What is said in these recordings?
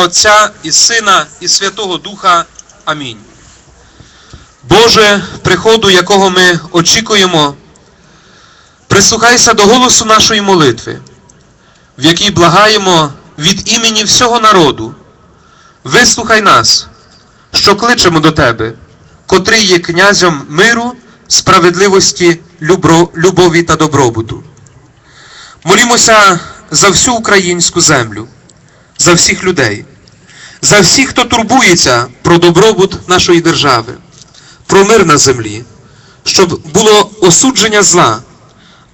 Отця і Сина, і Святого Духа. Амінь. Боже, приходу, якого ми очікуємо, прислухайся до голосу нашої молитви, в якій благаємо від імені всього народу. Вислухай нас, що кличемо до Тебе, котрий є князем миру, справедливості, любові та добробуту. Молімося за всю українську землю, за всіх людей, за всіх, хто турбується про добробут нашої держави, про мир на землі, щоб було осудження зла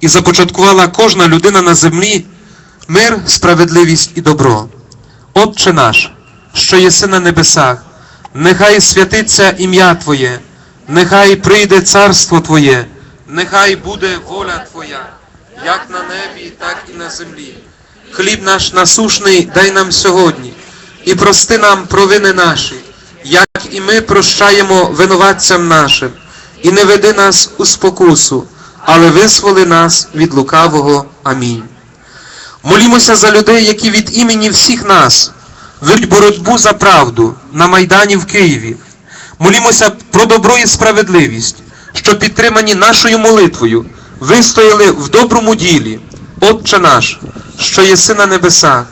і започаткувала кожна людина на землі мир, справедливість і добро. Отче наш, що єси на небесах, нехай святиться ім'я Твоє, нехай прийде царство Твоє, нехай буде воля Твоя, як на небі, так і на землі. Хліб наш насушний дай нам сьогодні, і прости нам провини наші, як і ми прощаємо винуватцям нашим, і не веди нас у спокусу, але визволи нас від лукавого. Амінь. Молімося за людей, які від імені всіх нас ведуть боротьбу за правду на Майдані в Києві. Молімося про добро і справедливість, що підтримані нашою молитвою, вистояли в доброму ділі. Отче наш, що єси на небесах,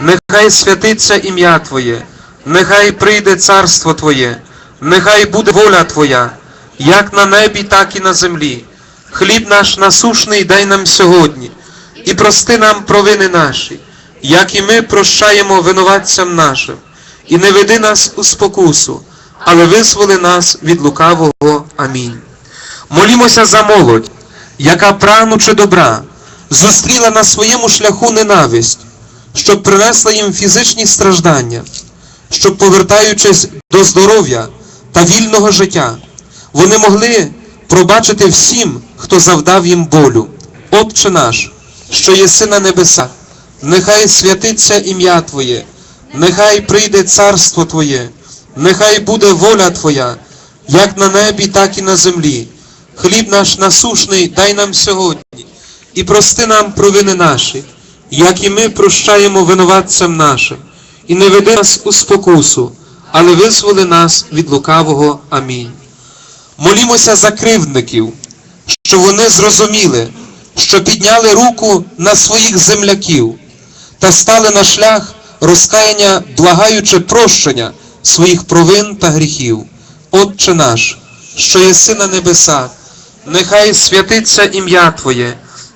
нехай святиться ім'я Твоє, нехай прийде царство Твоє, нехай буде воля Твоя, як на небі, так і на землі. Хліб наш насушний дай нам сьогодні, і прости нам провини наші, як і ми прощаємо винуватцям нашим, і не веди нас у спокусу, але визволи нас від лукавого. Амінь. Молімося за молодь, яка прагнучи добра, зустріла на своєму шляху ненависть, щоб принесла їм фізичні страждання, щоб, повертаючись до здоров'я та вільного життя, вони могли пробачити всім, хто завдав їм болю. Отче наш, що єси на небесах, нехай святиться ім'я Твоє, нехай прийде царство Твоє, нехай буде воля Твоя, як на небі, так і на землі. Хліб наш насушний дай нам сьогодні, і прости нам провини наші, як і ми прощаємо винуватцям нашим, і не веди нас у спокусу, але визволи нас від лукавого. Амінь. Молімося за кривдників, що вони зрозуміли, що підняли руку на своїх земляків та стали на шлях розкаяння, благаючи прощення своїх провин та гріхів. Отче наш, що єси на небесах, нехай святиться ім'я Твоє,